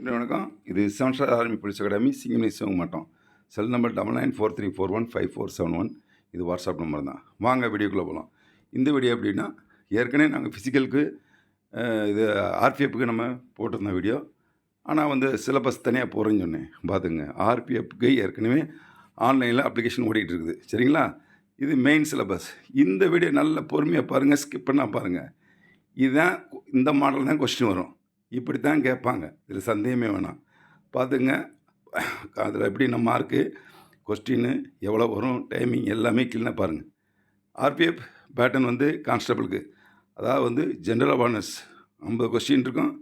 அனைவருக்கும் வணக்கம். இது seven star army police academy Singamani சிவங்க மாட்டோம். Cell number double nine four three four one five four seven one இது வாட்ஸ்அப் நம்பர் தான். வாங்க வீடியோக்குள்ளே போகலாம் இந்த வீடியோ எப்படின்னா ஏற்கனவே நாங்கள் ஃபிசிக்கலுக்கு இது ஆர்பிஎஃப்க்கு நம்ம போட்டிருந்தோம் வீடியோ. ஆனால் வந்து சிலபஸ் தனியாக போகிறேன்னு சொன்னேன். பார்த்துங்க ஆர்பிஎஃப்க்கு ஏற்கனவே ஆன்லைனில் அப்ளிகேஷன் ஓடிட்டு இருக்குது. சரிங்களா? இது மெயின் சிலபஸ் இந்த வீடியோ நல்ல பொறுமையாக பாருங்கள் ஸ்கிப் பண்ணால் பாருங்கள் இதுதான் இந்த மாடல் தான் கொஸ்டின் வரும். இப்படி தான் கேட்பாங்க. இதில் சந்தேகமே வேணாம். பார்த்துங்க. அதில் எப்படி நம்ம மார்க்கு கொஸ்டின்னு எவ்வளோ வரும் டைமிங் எல்லாமே கிளீனாக பாருங்கள் ஆர்பிஎஃப் பேட்டன் வந்து கான்ஸ்டபிளுக்கு அதாவது வந்து ஜென்ரல் அவேர்னஸ் ஐம்பது கொஸ்டின் இருக்கும்.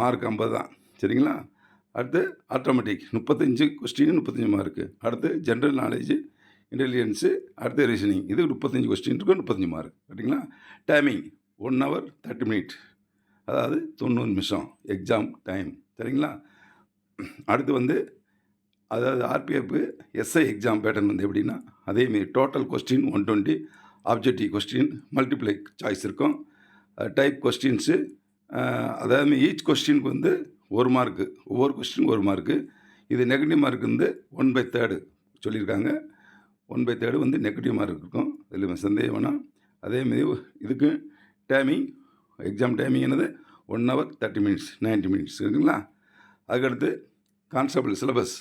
மார்க் ஐம்பது தான். சரிங்களா? அடுத்து ஆட்டோமேட்டிக் முப்பத்தஞ்சு கொஸ்டின் முப்பத்தஞ்சு மார்க்கு அடுத்து ஜென்ரல் நாலேஜு இன்டெலிஜென்ஸு அடுத்து ரீசனிங் இது முப்பத்தஞ்சு கொஸ்டின் இருக்கும் முப்பத்தஞ்சு மார்க் சரிங்களா? Timing one hour thirty minute அதாவது தொண்ணூறு நிமிஷம் எக்ஸாம் டைம் சரிங்களா? அடுத்து வந்து அதாவது ஆர்பிஎஃப் எஸ்ஐ எக்ஸாம் பேட்டர்ன் வந்து எப்படின்னா அதேமாரி total question one twenty objective question multiple choice இருக்கும். டைப் கொஸ்டின்ஸு அதாவது ஈச் கொஸ்டினுக்கு வந்து ஒரு மார்க்கு ஒவ்வொரு கொஸ்டினுக்கு ஒரு மார்க்கு இது நெகட்டிவ் மார்க் வந்து ஒன் பை தேர்டு சொல்லியிருக்காங்க. ஒன் பை தேர்டு வந்து நெகட்டிவ் மார்க் இருக்கும். இதில் சந்தேகம் வேணாம். அதேமாரி இதுக்கு டைமிங் எக்ஸாம் டைமிங் என்னது? One hour thirty minutes ninety minutes இருக்குங்களா? அதுக்கடுத்து கான்ஸ்டபிள் சிலபஸ்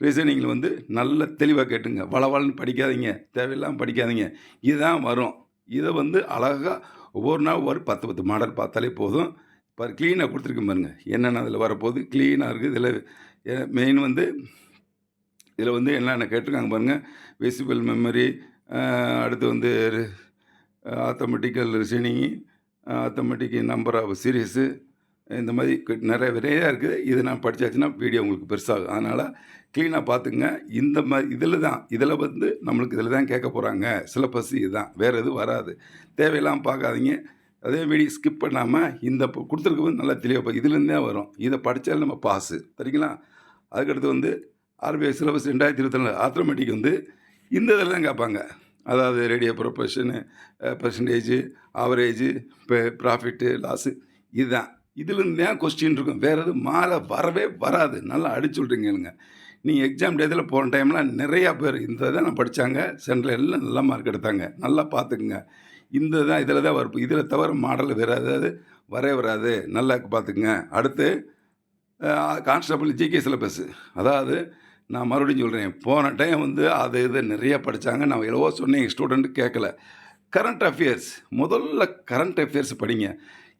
ரீசனிங்கில் வந்து நல்ல தெளிவாக கேட்டுங்க. வளவளன்னு படிக்காதீங்க. தேவையில்லாமல் படிக்காதீங்க. இதுதான் வரும். இதை வந்து அழகாக ஒவ்வொரு நாள் ஒரு பத்து பத்து மாடல் பார்த்தாலே போதும். இப்போ க்ளீனாக கொடுத்துருக்கு பாருங்க. என்னென்ன அதில் வரப்போகுது? க்ளீனாக இருக்குது. இதில் மெயின் வந்து இதில் வந்து என்னென்ன கேட்டிருக்காங்க பாருங்கள் விசிபிள் மெமரி அடுத்து வந்து automatical reasoning automatic number of series இந்த மாதிரி நிறைய நிறையா இருக்குது. இதை நான் படித்தாச்சுன்னா வீடியோ உங்களுக்கு பெருசாகும். அதனால் க்ளீனாக பார்த்துங்க இந்த மாதிரி இதில் தான் இதில் வந்து நம்மளுக்கு இதில் தான் கேட்க போகிறாங்க சிலபஸ் இதுதான். வேறு எதுவும் வராது. தேவையில்லாமல் பார்க்காதீங்க. அதே வீடியோ ஸ்கிப் பண்ணாமல் இந்த இப்போ கொடுத்துருக்கிறது நல்லா தெளிவாக இதுலேருந்தே வரும். இதை படித்தாலும் நம்ம பாஸு சரிங்களா? அதுக்கடுத்து வந்து ஆர்பிஐ சிலபஸ் ரெண்டாயிரத்தி இருபத்தி நாலு ஆட்டோமேட்டிக் வந்து இந்த இதில் தான் கேட்பாங்க. அதாவது ரேடியோ ப்ரொபஷனு பர்சன்டேஜு ஆவரேஜு இப்போ ப்ராஃபிட்டு லாஸு இதுதான். இதுலேருந்து தான் கொஸ்டின் இருக்கும்? வேறு எதுவும் மாலை வரவே வராது. நல்லா அடிச்சு விட்றீங்க நீங்கள் எக்ஸாம் டேத்தில் போன டைம்லாம் நிறையா பேர் இந்த தான் படித்தாங்க சென்ட்ரல் எல்லாம் நல்லா மார்க் எடுத்தாங்க. நல்லா பார்த்துக்குங்க. இந்த தான் இதில் தான் வரும் இதில் தவிர மாடல் வேறு ஏதாவது வரவே வராது. நல்லா பார்த்துக்குங்க. அடுத்து கான்ஸ்டபிள் ஜிகே சிலபஸ். அதாவது நான் மறுபடியும் சொல்கிறேன் போன டைம் வந்து அது இது நிறைய படித்தாங்க நான் எவ்வளவோ சொன்னேன் ஸ்டூடெண்ட்டு கேட்கல கரண்ட் அஃபேர்ஸ் முதல்ல கரண்ட் அஃபேர்ஸ் படிங்க.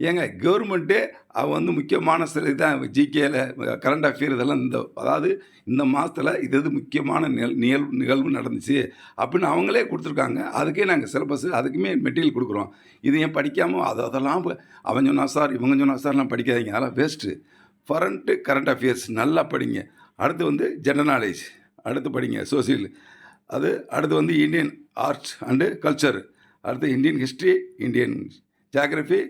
ஏங்க கவர்மெண்ட்டே அவன் வந்து முக்கியமான சில இதான் ஜிகேயில் கரண்ட் அஃபேர் இதெல்லாம் இந்த அதாவது இந்த மாதத்தில் இது இது முக்கியமான நிகழ் நிகழ்வு நிகழ்வு நடந்துச்சு அப்படின்னு அவங்களே கொடுத்துருக்காங்க. அதுக்கே நாங்கள் சிலபஸ் அதுக்குமே மெட்டீரியல் கொடுக்குறோம். இது ஏன் படிக்காமல் அது அதெல்லாம் அவன் சொன்னா சார் இவங்க சொன்னா சார்லாம் படிக்காதீங்க அதெல்லாம் வேஸ்ட்டு ஃபரண்ட்டு கரண்ட் அஃபேர்ஸ் நல்லா படிங்க. அடுத்து வந்து ஜென்ரல் நாலேஜ் அடுத்து படிங்க சோசியல் அது அடுத்து வந்து இந்தியன் ஆர்ட்ஸ் அண்டு கல்ச்சர் அடுத்து Indian history Indian geography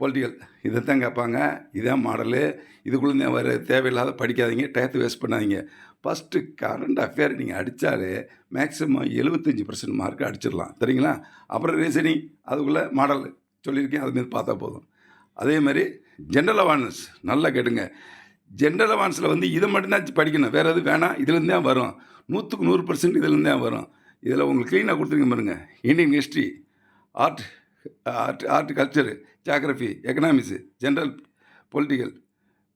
political இதைத்தான் கேட்பாங்க. இதான் மாடலு இதுக்குள்ளே வர தேவையில்லாத படிக்காதீங்க டயத்தை வேஸ்ட் பண்ணாதீங்க. ஃபஸ்ட்டு கரண்ட் அஃபேர் நீங்கள் அடித்தாலே மேக்ஸிமம் எழுபத்தஞ்சி பர்சன்ட் மார்க் அடிச்சிடலாம். சரிங்களா? அப்புறம் ரீசனிங் அதுக்குள்ளே மாடல் சொல்லியிருக்கேன் அது மீது பார்த்தா போதும். அதே மாதிரி ஜென்ரல் அவேர்னஸ் நல்லா கேட்டுங்க. ஜென்ரல் அவான்ஸில் வந்து இதை மட்டும்தான் படிக்கணும். வேறு எதுவும் வேணாம். இதுலேருந்து தான் வரும். நூற்றுக்கு நூறு பர்சன்ட் இதுலேருந்து தான் வரும். இதில் உங்களுக்கு க்ளீனாக கொடுத்துருங்க பாருங்க. Indian history art art art culture geography economics general political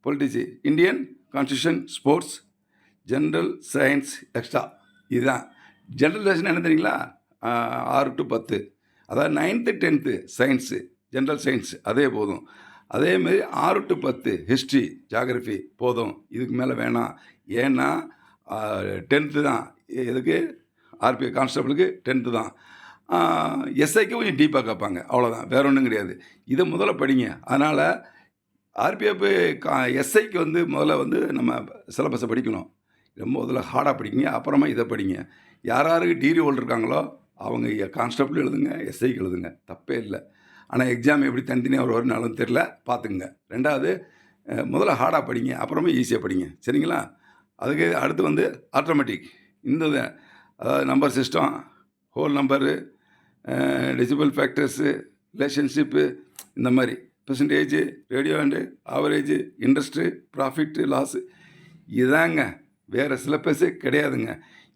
politics Indian constitution sports general science extra இதுதான். ஜென்ரல் லெசன் என்ன தெரியுங்களா? ஆறு டு பத்து. அதாவது ninth tenth science general science அதே போதும். அதேமாரி ஆறு டு பத்து ஹிஸ்ட்ரி ஜாகிரஃபி போதும். இதுக்கு மேலே வேணாம். ஏன்னா டென்த்து தான். எதுக்கு? ஆர்பிஐ கான்ஸ்டபிளுக்கு டென்த்து தான். எஸ்ஐக்கு கொஞ்சம் டீப்பாக கேட்பாங்க. அவ்வளோதான் வேற ஒன்றும் கிடையாது. இதை முதல்ல படிங்க. அதனால் ஆர்பிஎஃப் கா எஸ்ஐக்கு வந்து முதல்ல வந்து நம்ம சிலபஸை படிக்கணும். ரொம்ப முதல்ல ஹார்டாக படிங்க. அப்புறமா இதை படிங்க. யார் யாருக்கு டிகிரி ஹோல்டர் இருக்காங்களோ அவங்க கான்ஸ்டபிள் எழுதுங்க எஸ்ஐக்கு எழுதுங்க. தப்பே இல்லை. ஆனால் எக்ஸாம் எப்படி தனித்தனியாக ஒரு வரும்னாலும் தெரில பார்த்துக்குங்க. ரெண்டாவது முதல்ல ஹார்டாக படிங்க அப்புறமா ஈஸியாக படிங்க. சரிங்களா? அதுக்கு அடுத்து வந்து ஆட்டோமேட்டிக் இந்த அதாவது number system whole number decimal factors relationship இந்த மாதிரி. Percentage ratio and average interest profit loss இதாங்க. வேறு சிலபஸே கிடையாதுங்க.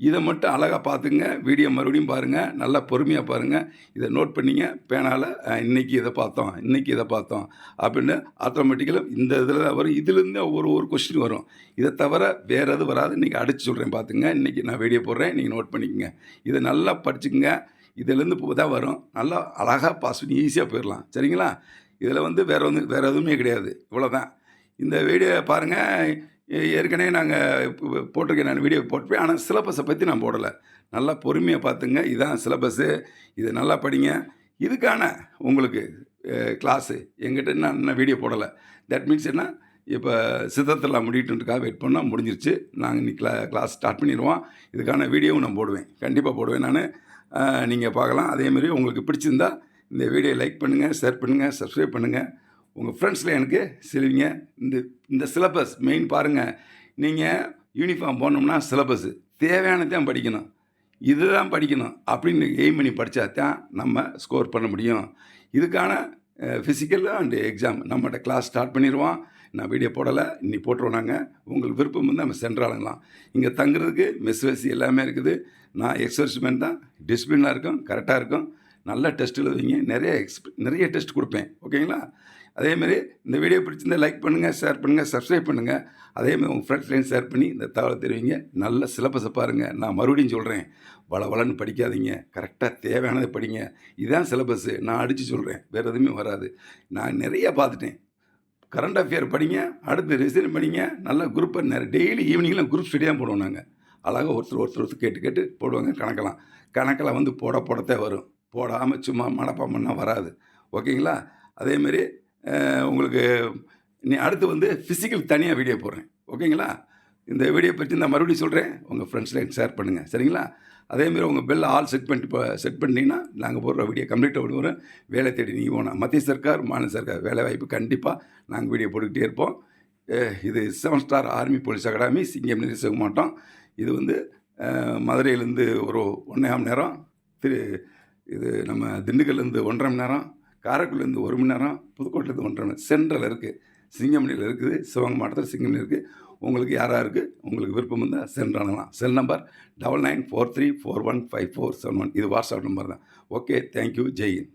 இதை மட்டும் அழகாக பார்த்துங்க வீடியோ மறுபடியும் பாருங்கள் நல்லா பொறுமையாக பாருங்கள் இதை நோட் பண்ணிங்க பேனால் இன்றைக்கி இதை பார்த்தோம் இன்றைக்கி இதை பார்த்தோம் அப்படின்னு ஆட்டோமேட்டிக்கலாக இந்த இதில் தான் வரும். இதுலேருந்து ஒரு ஒரு கொஸ்டின் வரும். இதை தவிர வேறு எது வராது. இன்றைக்கி அடித்து சொல்கிறேன் பார்த்துங்க. இன்றைக்கி நான் வீடியோ போடுறேன் நீங்கள் நோட் பண்ணிக்கோங்க. இதை நல்லா படிச்சுக்கங்க. இதுலேருந்து இப்போ தான் வரும். நல்லா அழகாக பாஸ் பண்ணி ஈஸியாக போயிடலாம். சரிங்களா? இதில் வந்து வேறு வந்து வேறு எதுவுமே கிடையாது. இவ்வளோ தான் இந்த வீடியோ பாருங்கள் ஏற்கனவே நாங்கள் போட்டிருக்கேன் நான் வீடியோ போட்டிருப்பேன். ஆனால் சிலபஸை பற்றி நான் போடலை. நல்லா பொறுமையாக பார்த்துங்க. இதுதான் சிலபஸ்ஸு இது நல்லா படிங்க. இதுக்கான உங்களுக்கு கிளாஸு எங்கிட்ட என்ன இன்னும் வீடியோ போடலை. தட் மீன்ஸ் என்ன? இப்போ சித்தத்தெல்லாம் முடிட்டுன்றதுக்காக வெயிட் பண்ணால் முடிஞ்சிருச்சு. நாங்கள் இன்னைக்கு கிளா கிளாஸ் ஸ்டார்ட் பண்ணிடுவோம். இதுக்கான வீடியோவும் நான் போடுவேன். கண்டிப்பாக போடுவேன் நான். நீங்கள் பார்க்கலாம். அதேமாரி உங்களுக்கு பிடிச்சிருந்தா இந்த வீடியோ லைக் பண்ணுங்கள் ஷேர் பண்ணுங்கள் சப்ஸ்கிரைப் பண்ணுங்கள் உங்கள் ஃப்ரெண்ட்ஸில் எனக்கு செல்விங்க. இந்த இந்த சிலபஸ் மெயின் பாருங்கள் நீங்கள் யூனிஃபார்ம் போனோம்னா சிலபஸ்ஸு தேவையானதான் படிக்கணும். இதுதான் படிக்கணும். அப்படின்னு எய்ம் பண்ணி படித்தா தான் நம்ம ஸ்கோர் பண்ண முடியும். இதுக்கான ஃபிசிக்கல் அண்டு எக்ஸாம் நம்மகிட்ட கிளாஸ் ஸ்டார்ட் பண்ணிடுவோம் நான் வீடியோ போடலை இன்னைக்கு போட்டுருவோம் நாங்கள் உங்களுக்கு விருப்பம் வந்து நம்ம சென்றாலங்கலாம் இங்கே தங்குறதுக்கு மெஸ் வசி எல்லாமே இருக்குது. நான் எக்ஸர்ஸ்மெண்ட் தான். டிசிப்ளினாக இருக்கும் கரெக்டாக இருக்கும். நல்ல டெஸ்ட் எழுதுவீங்க நிறைய எக்ஸ்ப் நிறைய டெஸ்ட் கொடுப்பேன். ஓகேங்களா அதேமாரி இந்த வீடியோ பிடிச்சிருந்தா லைக் பண்ணுங்கள் ஷேர் பண்ணுங்கள் சப்ஸ்கிரைப் பண்ணுங்கள் அதேமாதிரி உங்கள் ஃப்ரெண்ட்ஸ்லையும் ஷேர் பண்ணி இந்த தகவலை தெரிவிங்க. நல்ல சிலபஸை பாருங்கள் நான் மறுபடியும் சொல்கிறேன் வள வளன்னு படிக்காதீங்க. கரெக்டாக தேவையானதை படிங்க. இதுதான் சிலபஸ்ஸு நான் அடித்து சொல்கிறேன் வேறு எதுவுமே வராது. நான் நிறைய பார்த்துட்டேன். கரண்ட் அஃபேர் படிங்க அடுத்து ரிசைன் படிங்க. நல்ல குரூப்பை நிறைய டெய்லி ஈவினிங்கில் குரூப் ஸ்டடியாக போடுவோம் நாங்கள் அழகாக ஒருத்தர் ஒருத்தர் ஒருத்தர் கேட்டு கேட்டு போடுவாங்க கணக்கெல்லாம். கணக்கெல்லாம் வந்து போட போடத்தே வரும். போடாமல் சும்மா மனப்பாம் பண்ணால் வராது. ஓகேங்களா அதேமாரி உங்களுக்கு நீ அடுத்து வந்து ஃபிசிக்கல் தனியாக வீடியோ போடுறேன். ஓகேங்களா இந்த வீடியோ பற்றி நான் மறுபடியும் சொல்கிறேன் உங்கள் ஃப்ரெண்ட்ஸில் ஷேர் பண்ணுங்கள் சரிங்களா? அதேமாரி உங்கள் பெல் ஆல் செட் பண்ணிட்டு இப்போ செட் பண்ணிட்டீங்கன்னா நாங்கள் போடுற வீடியோ கம்ப்ளீட்டாக விடுவோம். வேலை தேடி நீங்கள் போனால் மத்திய சர்க்கார் மாநில சர்க்கார் வேலை வாய்ப்பு கண்டிப்பாக நாங்கள் வீடியோ போட்டுக்கிட்டே இருப்போம். இது seven star army police academy சிங்கம் நிறைய மாட்டோம். இது வந்து மதுரையிலேருந்து ஒரு ஒன்றே மணி நேரம் திரு இது நம்ம திண்டுக்கல்லேருந்து ஒன்றரை மணி நேரம் காரைக்குடிலேருந்து ஒரு மணி நேரம் புதுக்கோட்டையிலேருந்து ஒன்றரை மணி சென்ட்ரல் இருக்குது சிங்கமணியில் இருக்குது சிவகங்கை மாவட்டத்தில் சிங்கமணி இருக்குது உங்களுக்கு யாராக இருக்குது உங்களுக்கு விருப்பம் இருந்தால் send cell number double nine four three four one five four seven one. இது வாட்ஸ்அப் நம்பர் தான். Okay thank you Jain